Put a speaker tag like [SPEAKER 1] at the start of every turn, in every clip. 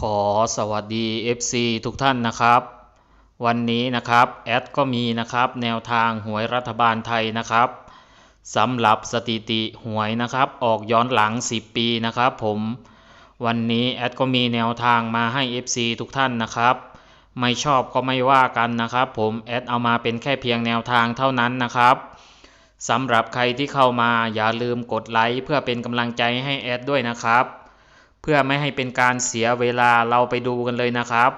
[SPEAKER 1] ขอสวัสดี FC ทุกท่านนะครับ วันนี้นะครับแอดก็มีนะครับ แนวทางหวยรัฐบาลไทยนะครับสำหรับสถิติหวยนะครับ ออกย้อนหลัง 10 ปีนะครับผมวันนี้แอดก็มีแนวทางมาให้ FC ทุกท่านนะครับ ไม่ชอบก็ไม่ว่ากันนะครับ ผมแอดเอามาเป็นแค่เพียงแนวทางเท่านั้นนะครับสำหรับใครที่เข้ามาอย่าลืมกดไลค์เพื่อเป็นกำลังใจให้แอดด้วยนะครับ เพื่อไม่ให้เป็นการเสียเวลาเราไปดูกันเลยนะครับ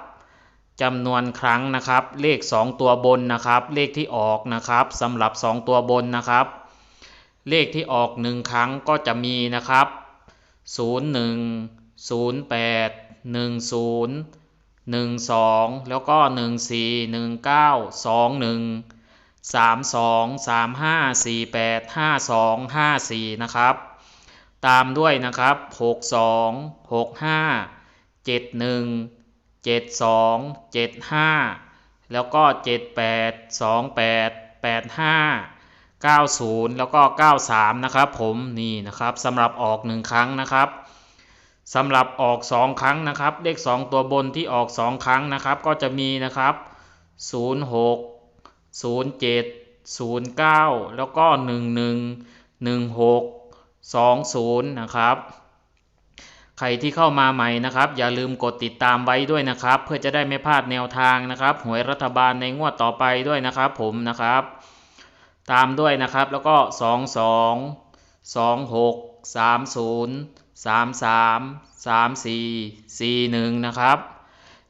[SPEAKER 1] จำนวนครั้งนะครับ เลข 2 ตัวบนนะครับ เลขที่ออกนะครับสำหรับ 2 ตัวบนนะครับ เลขที่ออก 1 ครั้งก็จะมีนะครับ 01 08 10 12 แล้วก็ 14 19 21 32 35 48 52 54 นะครับ ตามด้วยนะครับ 62 65 71 72 75 แล้วก็ 78 28 85 90 แล้วก็ 93 นะครับผมนี่นะครับสำหรับออก 1 ครั้งนะครับสำหรับออก 2 ครั้งนะครับ เลข 2 ตัวบนที่ออก 2 ครั้งนะครับ ก็จะมีนะครับ 06 07 09 แล้วก็ 11 16 20 นะครับใครที่เข้ามาใหม่นะครับ อย่าลืมกดติดตามไว้ด้วยนะครับ เพื่อจะได้ไม่พลาดแนวทางนะครับหวยรัฐบาลในงวดต่อไปด้วยนะครับ ผมนะครับ ตามด้วยนะครับแล้วก็ 22 26 30 33 34 41 นะครับ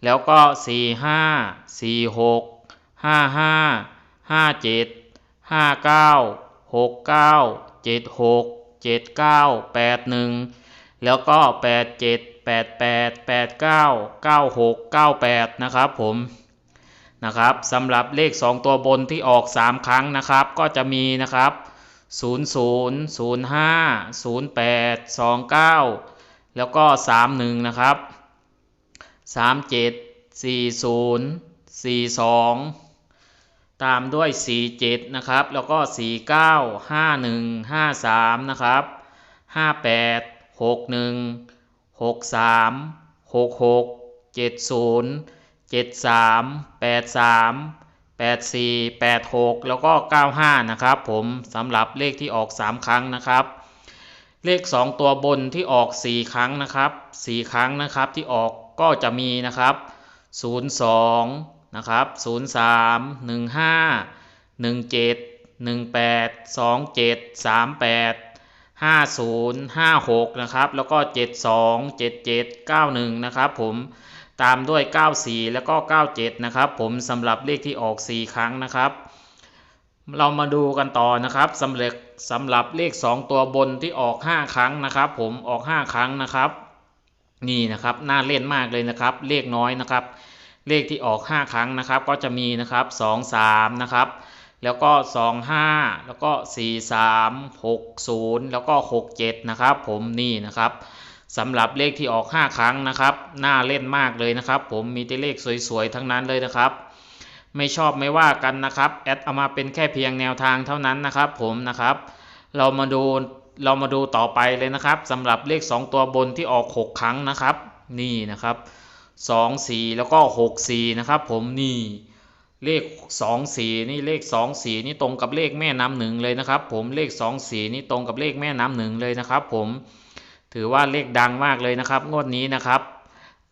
[SPEAKER 1] แล้วก็ 45 46 55 57 59 69 76 79 81แล้วก็87 88 89 96 98นะครับผมนะครับสำหรับเลข 2 ตัวบนที่ออก 3 ครั้งนะครับ ก็จะมีนะครับ 00 05 08 29 แล้วก็ 31 นะครับ 37 40 42 ตามด้วย 47 นะครับ แล้วก็ 49 51 53 นะครับ 58 61 63 66 70 73 83 84 86 แล้วก็ 95 นะครับผมสำหรับเลขที่ออก 3 ครั้งนะครับ เลข 2 ตัวบนที่ออก 4 ครั้งนะครับ 4 ครั้งนะครับที่ออกก็จะมีนะครับ 02 นะครับ03 15 17 18 27 38 50 56 นะครับ แล้วก็ 72 77 91 นะครับผมตามด้วย 94 แล้วก็ 97 นะครับผมสำหรับเลขที่ออก 4 ครั้งนะครับ เรามาดูกันต่อนะครับสำเร็จสำหรับเลข 2 ตัวบนที่ออก 5 ครั้งนะครับ ผมออก 5 ครั้งนะครับ นี่นะครับน่าเล่นมากเลยนะครับ เลขน้อยนะครับ เลขที่ออก 5 ครั้งนะครับ ก็จะมีนะครับ 2 3 นะครับ แล้วก็ 2 5 แล้วก็ 4 3 6 0 แล้วก็ 6 7 นะครับผมนี่นะครับสำหรับเลขที่ออก 5 ครั้งนะครับน่าเล่นมากเลยนะครับ ผมมีแต่เลขสวยๆทั้งนั้นเลยนะครับ ไม่ชอบไม่ว่ากันนะครับแอดเอามาเป็นแค่เพียงแนวทางเท่านั้นนะครับ ผมนะครับ เรามาดูเรามาดูต่อไปเลยนะครับสำหรับเลข 2 ตัวบนที่ออก 6 ครั้งนะครับ นี่นะครับ 2 4 แล้วก็ 6 4 นะครับผมนี่เลข 2 4 นี่เลข 2 4 นี่ตรงกับเลขแม่น้ำหนึ่งเลยนะครับผมเลข 2 4 นี่ตรงกับเลขแม่น้ำหนึ่งเลยนะครับผมถือว่าเลขดังมากเลยนะครับ งวดนี้นะครับ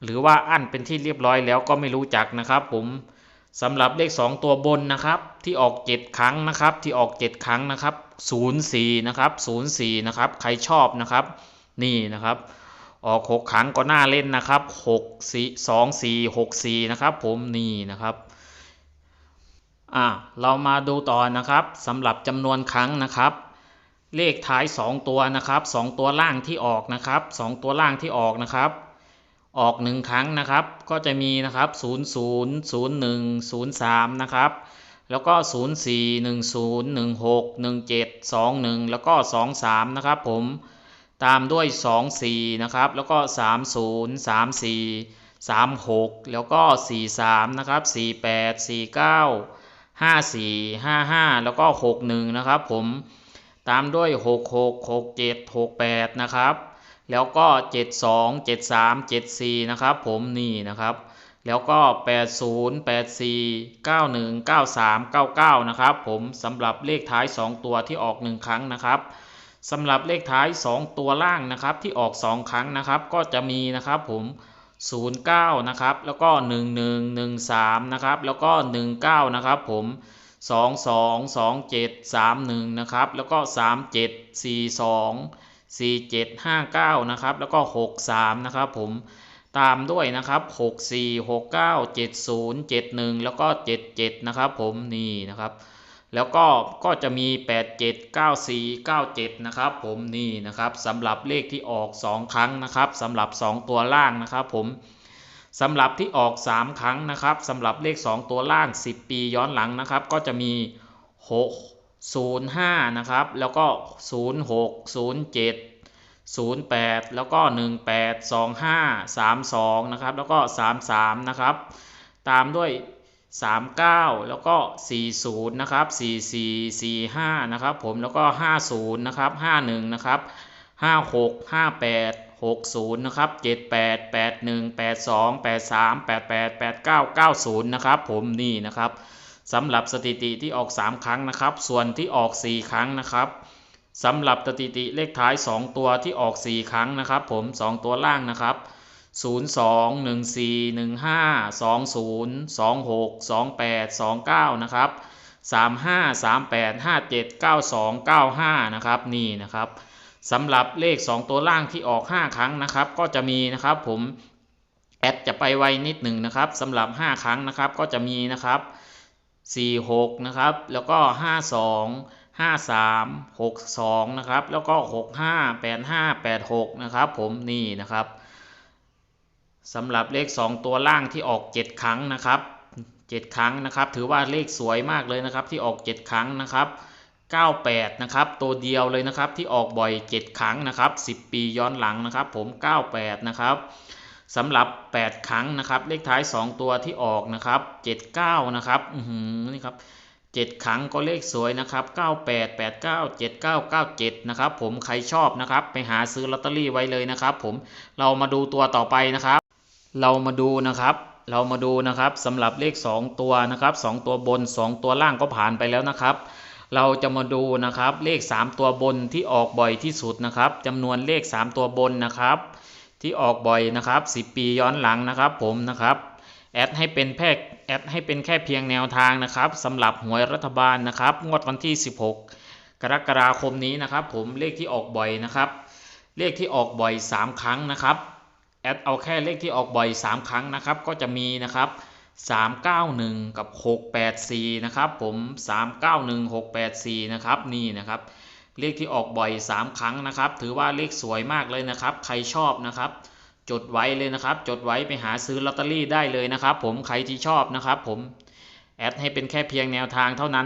[SPEAKER 1] หรือว่าอั้นเป็นที่เรียบร้อยแล้วก็ไม่รู้จักนะครับผมสำหรับเลข 2 ตัวบนนะครับ ที่ออก 7 ครั้งนะครับ ที่ออก 7 ครั้งนะครับ 04 นะครับ 04 นะครับ ใครชอบนะครับ นี่นะครับ ออก 6 ครั้งก็น่าเล่นนะครับ6 4 2 4 6 4นะครับผมนี่นะครับอ่าเรามาดูต่อนะครับสำหรับจำนวนครั้งนะครับ เลขท้าย 2 ตัวนะครับ 2 ตัวล่างที่ออกนะครับ 2 ตัวล่างที่ออกนะครับ ออก 1 ครั้งนะครับ ก็จะมีนะครับ 0 0 0 1 0 3 นะครับแล้วก็ 0 4 1 0 1 6 1 7 2 1 แล้วก็ 2 3 นะครับผม ตามด้วย 2 4 นะครับ แล้วก็ 3 0 3 4 3 6 แล้วก็ 4 3 นะครับ 4 8 4 9 5 4 5 5 แล้วก็ 6 1 นะครับผม ตามด้วย 6 6 6 7 6 8 นะครับ แล้วก็ 72 73 74 นะครับผมนี่นะครับ แล้วก็ 80 84 91 93 99 นะครับผมสำหรับเลขท้าย 2 ตัวที่ออก 1 ครั้งนะครับ สำหรับเลขท้าย 2 ตัวล่างนะครับที่ออก 2 ครั้งนะครับ ก็จะมีนะครับผม 09 นะครับ แล้วก็ 11 13 นะครับ แล้วก็ 19 นะครับผม22 27 31 นะครับ แล้วก็ 37 42 47 59 นะครับ แล้วก็ 63 นะครับผมตามด้วยนะครับ64 69 70 71 แล้วก็ 77 นะครับผมนี่นะครับ แล้วก็ก็จะมี 87 94 97 นะครับผมนี่นะครับสำหรับเลขที่ออก 2 ครั้งนะครับสำหรับ 2 ตัวล่างนะครับผมสำหรับที่ออก 3 ครั้งนะครับสำหรับเลข 2 ตัวล่าง 10 ปีย้อนหลังนะครับ ก็จะมี 6 0 5 นะครับ แล้วก็ 0 6 0 7 08 แล้วก็ 18 25 32 นะครับ แล้วก็ 33 นะครับ ตามด้วย 39 แล้วก็ 40 นะครับ 44 45 นะครับผมแล้วก็ 50 นะครับ 51 นะครับ 56 58 60 นะครับ 78 81 82 83 88 89 90 นะครับผมนี่นะครับสำหรับสถิติที่ออก 3 ครั้งนะครับ ส่วนที่ออก 4 ครั้งนะครับสำหรับสถิติเลขท้าย 2 ตัวที่ออก 4 ครั้งนะครับ ผม 2 ตัวล่างนะครับ 02 14 15 20 26 28 29 นะครับ 35 38 57 92 95 นะครับนี่นะครับสำหรับเลข 2 ตัวล่างที่ออก 5 ครั้งนะครับ ก็จะมีนะครับผมแอดจะไปไวนิดหนึ่งนะครับสำหรับ 5 ครั้งนะครับก็จะมีนะครับ 46 นะครับ แล้วก็ 52 53 62 นะครับ แล้วก็ 65 85 86 นะครับผมนี่นะครับ สำหรับเลข 2 ตัวล่างที่ออก 7 ครั้งนะครับ 7 ครั้งนะครับ ถือว่าเลขสวยมากเลยนะครับ ที่ออก 7 ครั้งนะครับ 98 นะครับ ตัวเดียวเลยนะครับที่ออกบ่อย 7 ครั้งนะครับ 10 ปีย้อนหลังนะครับ ผม 98 นะครับสำหรับ 8 ครั้งนะครับ เลขท้าย 2 ตัวที่ออกนะครับ 79 นะครับอือหือนี่ครับ7ครั้งก็เลขสวยนะครับ98 89 79 97นะครับผมใครชอบนะครับ ไปหาซื้อลอตเตอรี่ไว้เลยนะครับ ผมเรามาดูตัวต่อไปนะครับ เรามาดูนะครับ เรามาดูนะครับสำหรับเลข 2 ตัวนะครับ 2 ตัวบน 2 ตัวล่างก็ผ่านไปแล้วนะครับ เราจะมาดูนะครับเลข 3 ตัวบนที่ออกบ่อยที่สุดนะครับจำนวนเลข 3 ตัวบนนะครับ ที่ออกบ่อยนะครับ 10 ปีย้อนหลังนะครับ ผมนะครับแอดให้เป็นแค่แอดให้เป็นแค่เพียงแนวทางนะครับสำหรับหวยรัฐบาลนะครับงวดวันที่ 16 กรกฎาคมนี้นะครับ ผมเลขที่ออกบ่อยนะครับ เลขที่ออกบ่อย 3 ครั้งนะครับ แอดเอาแค่เลขที่ออกบ่อย 3 ครั้งนะครับ ก็จะมีนะครับ 391 กับ 684 นะครับผม 391 684 นะครับนี่นะครับ เลขที่ออกบ่อย 3 ครั้งนะครับ ถือว่าเลขสวยมากเลยนะครับ ใครชอบนะครับ จดไว้เลยนะครับ จดไว้ไปหาซื้อลอตเตอรี่ได้เลยนะครับ ผมใครที่ชอบนะครับ ผมแอดให้เป็นแค่เพียงแนวทางเท่านั้น